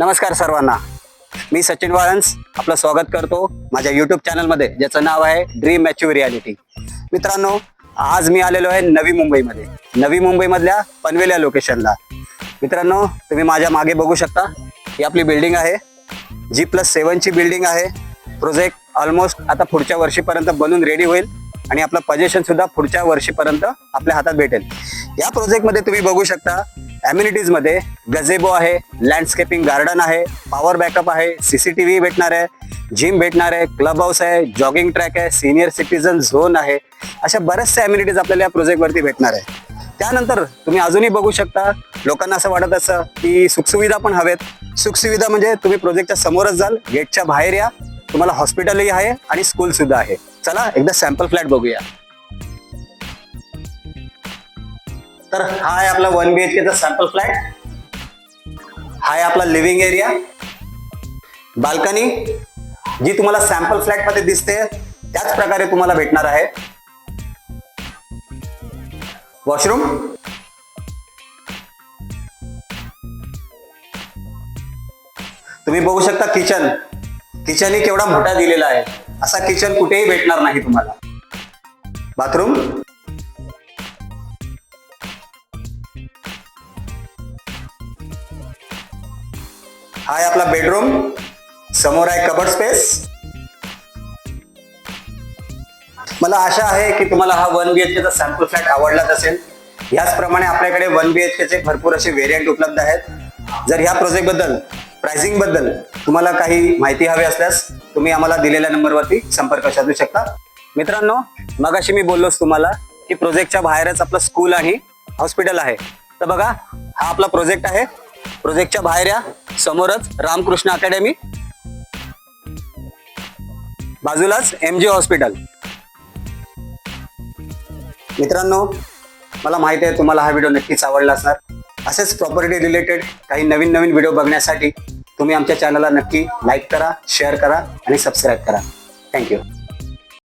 नमस्कार सर्वांना. मी सचिन वाळंस आपलं स्वागत करतो माझ्या युट्यूब चॅनलमध्ये ज्याचं नाव आहे ड्रीम मॅच्युअर रियालिटी मित्रांनो आज मी आलेलो आहे नवी मुंबईमध्ये. नवी मुंबईमधल्या पनवेल या लोकेशनला मित्रांनो तुम्ही माझ्या मागे बघू शकता ही आपली बिल्डिंग आहे. जी प्लस सेवनची बिल्डिंग आहे. प्रोजेक्ट ऑलमोस्ट आता पुढच्या वर्षीपर्यंत बनून रेडी होईल आणि आपलं पजेशन सुद्धा पुढच्या वर्षीपर्यंत आपल्या हातात भेटेल. या प्रोजेक्टमध्ये तुम्ही बघू शकता amenities मध्ये गझेबो आहे लँडस्केपिंग गार्डन आहे पॉवर बॅकअप आहे सीसीटीव्ही भेटणार आहे जिम भेटणार आहे क्लब हाऊस आहे जॉगिंग ट्रॅक आहे सिनियर सिटीजन झोन आहे. अशा बऱ्याचशा अम्युनिटीज आपल्याला या प्रोजेक्टवरती भेटणार आहे. त्यानंतर तुम्ही अजूनही बघू शकता लोकांना असं वाटत असं की सुखसुविधा पण हवेत. सुखसुविधा म्हणजे तुम्ही प्रोजेक्टच्या समोरच जाल गेटच्या बाहेर या तुम्हाला हॉस्पिटलही आहे आणि स्कूल सुद्धा आहे. चला एकदा सॅम्पल फ्लॅट बघूया. तर हा आहे आपला वन बी एच केचा सॅम्पल फ्लॅट हा आहे आपला लिव्हिंग एरिया बाल्कनी जी तुम्हाला सॅम्पल फ्लॅटमध्ये दिसते त्याच प्रकारे तुम्हाला भेटणार आहे. वॉशरूम तुम्ही बघू शकता किचन किचन ही केवढा मोठा दिलेला आहे. असा किचन कुठेही भेटणार नाही तुम्हाला. बाथरूम. आहे आपला बेडरूम. समोर आहे कबड स्पेस मला आशा आहे की तुम्हाला हा वन बी एच केचा सॅम्पल फ्लॅट आवडलाच असेल. याचप्रमाणे आपल्याकडे वन बी एच केचे भरपूर असे व्हेरियंट उपलब्ध आहेत. जर ह्या प्रोजेक्टबद्दल प्राइसिंगबद्दल तुम्हाला काही माहिती हवी असल्यास तुम्ही आम्हाला दिलेल्या नंबरवरती संपर्क साधू शकता. मित्रांनो मगाशी मी बोललोच तुम्हाला की प्रोजेक्टच्या बाहेरच आपलं स्कूल आणि हॉस्पिटल आहे. तर बघा हा आपला प्रोजेक्ट आहे. प्रोजेक्टच्या बाहेर या. समोरच रामकृष्ण अकॅडमी. बाजूलाच एम जे हॉस्पिटल. मित्रांनो मला माहिती आहे तुम्हाला हा व्हिडिओ नक्कीच आवडला असणार. असेच प्रॉपर्टी रिलेटेड काही नवीन नवीन व्हिडिओ बघण्यासाठी तुम्ही आमच्या चॅनलला नक्की लाईक करा शेअर करा आणि सबस्क्राईब करा. थँक्यू